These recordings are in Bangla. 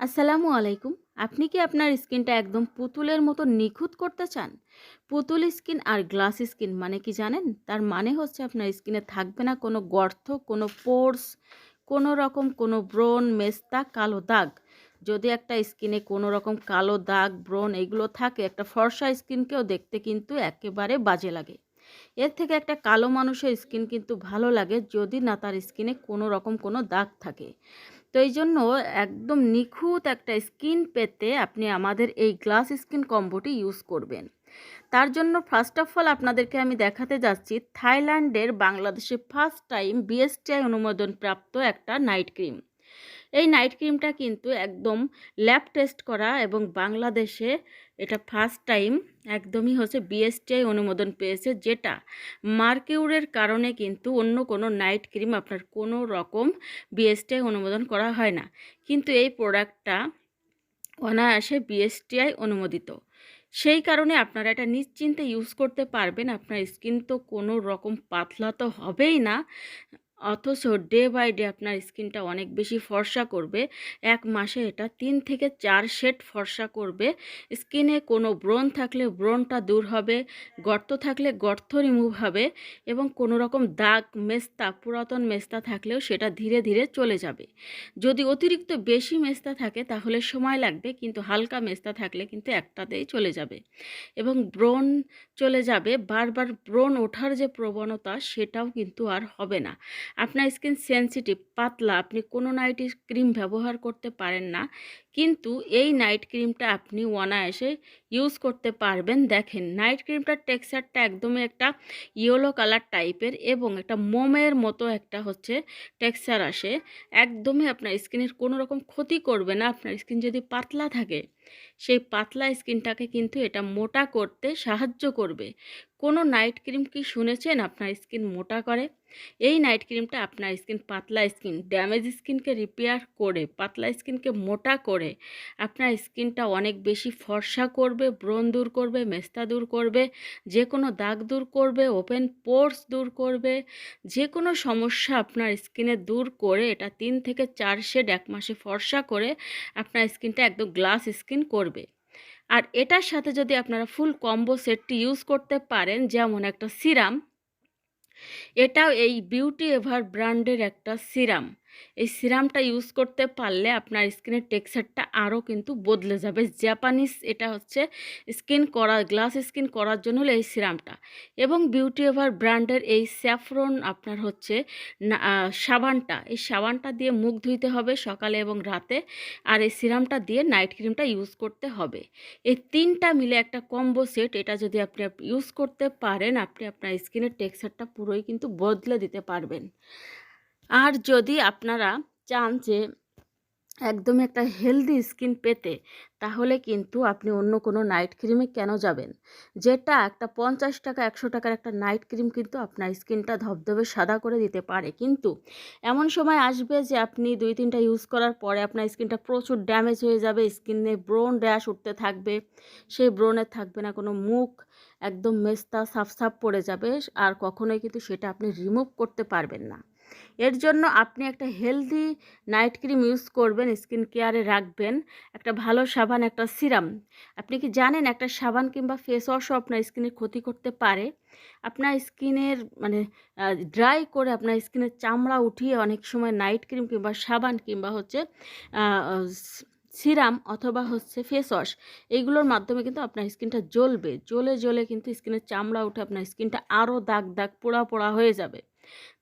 আসসালামু আলাইকুম। আপনি কি আপনার স্কিনটা একদম পুতুলের মতো নিখুঁত করতে চান? পুতুল স্কিন আর গ্লাস স্কিন মানে কি জানেন? তার মানে হচ্ছে আপনার স্কিনে থাকবে না কোনো গর্ত, কোনো পোর্স, কোনো রকম কোনো ব্রণ, মেস্তা, কালো দাগ। যদি একটা স্কিনে কোনো রকম কালো দাগ, ব্রণ এগুলো থাকে, একটা ফর্সা স্কিনকেও দেখতে কিন্তু একেবারে বাজে লাগে। এর থেকে একটা কালো মানুষের স্কিন কিন্তু ভালো লাগে যদি না তার স্কিনে কোনো রকম কোনো দাগ থাকে। তো এই জন্য একদম নিখুঁত একটা স্কিন পেতে আপনি আমাদের এই গ্লাস স্কিন কম্বোটি ইউজ করবেন। তার জন্য ফার্স্ট অফ অল আপনাদেরকে আমি দেখাতে যাচ্ছি থাইল্যান্ডের বাংলাদেশে ফার্স্ট টাইম বিএসটিআই অনুমোদন প্রাপ্ত একটা নাইট ক্রিম। এই নাইট ক্রিমটা কিন্তু একদম ল্যাব টেস্ট করা এবং বাংলাদেশে এটা ফার্স্ট টাইম একদমই হচ্ছে বিএসটিআই অনুমোদন পেয়েছে, যেটা মার্কিউরের কারণে কিন্তু অন্য কোনো নাইট ক্রিম আপনার কোনো রকম বিএসটিআই অনুমোদন করা হয় না। কিন্তু এই প্রোডাক্টটা অনায়াসে বিএসটিআই অনুমোদিত। সেই কারণে আপনারা এটা নিশ্চিন্তে ইউজ করতে পারবেন, আপনার স্কিন তো কোনো রকম পাতলা তো হবেই না। অথচ ডে বাই ডে আপনার স্কিনটা অনেক বেশি ফর্সা করবে। এক মাসে এটা তিন থেকে চার শেড ফর্সা করবে। স্কিনে কোনো ব্রণ থাকলে ব্রণটা দূর হবে, গর্ত থাকলে গর্ত রিমুভ হবে এবং কোনো রকম দাগ, মেস্তা, পুরাতন মেস্তা থাকলেও সেটা ধীরে ধীরে চলে যাবে। যদি অতিরিক্ত বেশি মেস্তা থাকে তাহলে সময় লাগবে, কিন্তু হালকা মেস্তা থাকলে কিন্তু একটাতেই চলে যাবে এবং ব্রণ চলে যাবে। বারবার ব্রণ ওঠার যে প্রবণতা সেটাও কিন্তু আর হবে না। আপনার স্কিন সেন্সিটিভ পাতলা, আপনি কোনো নাইট ক্রিম ব্যবহার করতে পারেন না। কিন্তু এই নাইট ক্রিমটা আপনি অনায়াসে ইউজ করতে পারবেন। দেখেন নাইট ক্রিমটার টেক্সচারটা একদমই একটা ইয়েলো কালার টাইপের এবং একটা মোমের মতো একটা হচ্ছে টেক্সচার আসে। একদমই আপনার স্কিনের কোনো রকম ক্ষতি করবে না। আপনার স্কিন যদি পাতলা থাকে, সেই পাতলা স্কিনটাকে কিন্তু এটা মোটা করতে সাহায্য করবে। কোনো নাইট ক্রিম কি শুনেছেন আপনার স্কিন মোটা করে? এই নাইট ক্রিমটা আপনার স্কিন পাতলা স্কিন ড্যামেজ স্কিনকে রিপেয়ার করে, পাতলা স্কিনকে মোটা করে, আপনার স্কিনটা অনেক বেশি ফর্সা করবে, ব্রণ দূর করবে, মেস্তা দূর করবে যে কোনো দাগ দূর করবে ওপেন পোর্স দূর করবে যে কোনো সমস্যা আপনার স্কিনে দূর করে, এটা তিন থেকে চার শেড এক মাসে ফর্সা করে আপনার স্কিনটা একদম গ্লাস স্কিন করবে। আর এটার সাথে যদি আপনারা ফুল কম্বো সেটটি ইউজ করতে পারেন, যেমন একটা সিরাম, এটাও এই বিউটি এভার ব্র্যান্ডের একটা সিরাম। এই সিরামটা ইউজ করতে পারলে আপনার স্কিনের টেক্সচারটা আরও কিন্তু বদলে যাবে। জাপানিজ এটা হচ্ছে স্কিন করা গ্লাস স্কিন করার জন্য হলো এই সিরামটা। এবং বিউটি এভার ব্র্যান্ডের এই স্যাফরন আপনার হচ্ছে সাবানটা, এই সাবানটা দিয়ে মুখ ধুইতে হবে সকালে এবং রাতে। আর এই সিরামটা দিয়ে নাইট ক্রিমটা ইউজ করতে হবে। এই তিনটা মিলে একটা কম্বো সেট এটা যদি আপনি ইউজ করতে পারেন, আপনি আপনার স্কিনের টেক্সচারটা পুরোই কিন্তু বদলে দিতে পারবেন। আর যদি আপনারা চান যে একদম একটা হেলদি স্কিন পেতে, তাহলে কিন্তু আপনি অন্য কোনো নাইট ক্রিমে কেন যাবেন? যেটা একটা পঞ্চাশ টাকা, একশো টাকার একটা নাইট ক্রিম কিন্তু আপনার স্কিনটা ধবধবে, সাদা করে দিতে পারে। কিন্তু এমন সময় আসবে যে আপনি দুই, তিনটা ইউজ করার পরে আপনার স্কিনটা প্রচুর ড্যামেজ হয়ে যাবে স্কিনে ব্রোন ড্যাশ উঠতে থাকবে, সেই ব্রোনে থাকবে না, কোনো মুখ একদম মেস্তা সাফ সাফ পড়ে যাবে, আর কখনোই কিন্তু সেটা আপনি রিমুভ করতে পারবেন না। এর জন্য আপনি একটা হেলদি নাইট ক্রিম ইউজ করবেন স্কিন কেয়ারে রাখবেন, একটা ভালো সাবান, একটা সিরাম আপনি কি জানেন একটা সাবান কিংবা ফেস ওয়াশও আপনার স্কিনের ক্ষতি করতে পারে? আপনার স্কিনের মানে ড্রাই করে আপনার স্কিনের চামড়া উঠিয়ে অনেক সময় নাইট ক্রিম কিংবা সাবান কিংবা হচ্ছে সিরাম অথবা হচ্ছে ফেস ওয়াশ এইগুলোর মাধ্যমে কিন্তু আপনার স্কিনটা জ্বলবে। জ্বলে জ্বলে কিন্তু স্কিনের চামড়া উঠে আপনার স্কিনটা আরও দাগ দাগ পোড়া পোড়া হয়ে যাবে।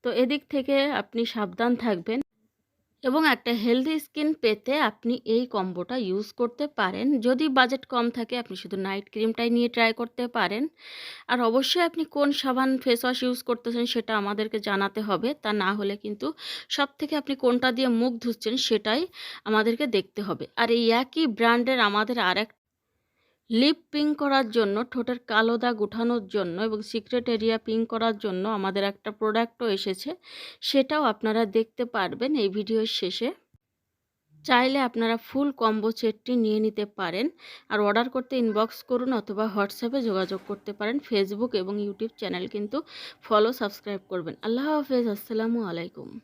তো এদিক থেকে আপনি সাবধান থাকবেন এবং একটা হেলদি স্কিন পেতে আপনি এই কম্বোটা ইউজ করতে পারেন। যদি বাজেট কম থাকে, আপনি শুধু নাইট ক্রিমটাই নিয়ে ট্রাই করতে পারেন। আর অবশ্যই আপনি কোন সাবান ফেস ওয়াশ ইউজ করতেছেন সেটা আমাদেরকে জানাতে হবে। তা না হলে কিন্তু সব থেকে আপনি কোনটা দিয়ে মুখ ধুচ্ছেন সেটাই আমাদেরকে দেখতে হবে। আর এই একই ব্র্যান্ডের আমাদের আর লিপ পিঙ্ক করার জন্য, ঠোঁটের কালো দাগ উঠানোর জন্য এবং সিক্রেট এরিয়া পিঙ্ক করার জন্য আমাদের একটা প্রোডাক্টও এসেছে। সেটাও আপনারা দেখতে পারবেন এই ভিডিওর শেষে। চাইলে আপনারা ফুল কম্বো সেটটি নিয়ে নিতে পারেন আর অর্ডার করতে ইনবক্স করুন অথবা হোয়াটসঅ্যাপে যোগাযোগ করতে পারেন। ফেসবুক এবং ইউটিউব চ্যানেল কিন্তু ফলো সাবস্ক্রাইব করবেন। আল্লাহ হাফেজ, আসসালামু আলাইকুম।